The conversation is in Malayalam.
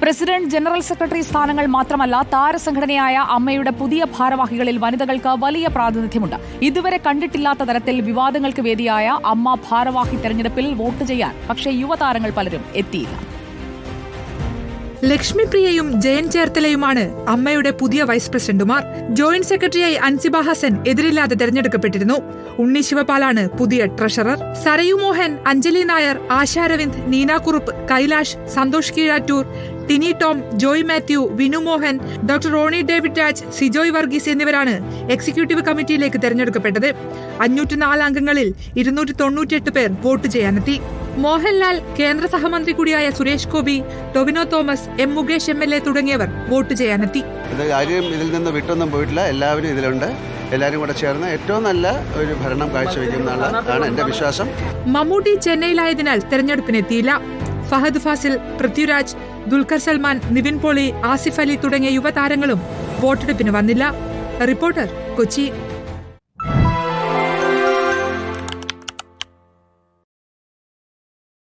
പ്രസിഡന്റ് ജനറൽ സെക്രട്ടറി സ്ഥാനങ്ങൾ മാത്രമല്ല താരസംഘടനയായ അമ്മയുടെ പുതിയ ഭാരവാഹികളിൽ വനിതകൾക്ക് വലിയ പ്രാതിനിധ്യമുണ്ട്. ഇതുവരെ കണ്ടിട്ടില്ലാത്ത തരത്തിൽ വിവാദങ്ങൾക്ക് വേദിയായ അമ്മ ഭാരവാഹി തെരഞ്ഞെടുപ്പിൽ വോട്ട് ചെയ്യാൻ പക്ഷേ യുവതാരങ്ങൾ പലരും എത്തിയില്ല. ലക്ഷ്മിപ്രിയയും ജയൻ ചേർത്തലയുമാണ് അമ്മയുടെ പുതിയ വൈസ് പ്രസിഡന്റുമാർ. ജോയിന്റ് സെക്രട്ടറിയായി അൻസിബ ഹസൻ എതിരില്ലാതെ തെരഞ്ഞെടുക്കപ്പെട്ടിരുന്നു. ഉണ്ണി ശിവപാലാണ് പുതിയ ട്രഷറർ. സരയു മോഹൻ അഞ്ജലി നായർ ആശാരവിന്ദ് നീനാകുറുപ്പ് കുറുപ്പ് കൈലാഷ് സന്തോഷ് കീഴാറ്റൂർ ടിനി ടോം ജോയ് മാത്യു വിനു മോഹൻ ഡോക്ടർ റോണി ഡേവിഡ് രാജ് സിജോയ് വർഗീസ് എന്നിവരാണ് എക്സിക്യൂട്ടീവ് കമ്മിറ്റിയിലേക്ക് തെരഞ്ഞെടുക്കപ്പെട്ടത്. അഞ്ഞൂറ്റി നാല് അംഗങ്ങളിൽ ഇരുന്നൂറ്റി തൊണ്ണൂറ്റിയെട്ട് പേർ വോട്ട് ചെയ്യാനെത്തി. മോഹൻലാൽ കേന്ദ്ര സഹമന്ത്രി കൂടിയായ Suresh Gopi Tovino Thomas M Mukesh M L A തുടങ്ങിയവർ വോട്ട് ചെയ്യാനെത്തി. ആരും ഇതിൽ നിന്ന് വിട്ടൊന്നും പോയിട്ടില്ല. എല്ലാവരും ഇതിലുണ്ട്. എല്ലാവരും കൂടെ ചേർന്ന് ഏറ്റവും നല്ല ഒരു ഭരണം കാഴ്ചവെക്കും എന്നുള്ളതാണ് എന്റെ വിശ്വാസം. മമ്മൂട്ടി ചെന്നൈയിലായതിനാൽ തെരഞ്ഞെടുപ്പിനെത്തിയില്ല. ഫഹദ് ഫാസിൽ പൃഥ്വിരാജ് ദുൽഖർ സൽമാൻ നിവിൻ പോളി ആസിഫ് അലി തുടങ്ങിയ യുവതാരങ്ങളും വോട്ടെടുപ്പിന് വന്നില്ല. റിപ്പോർട്ടർ കൊച്ചി.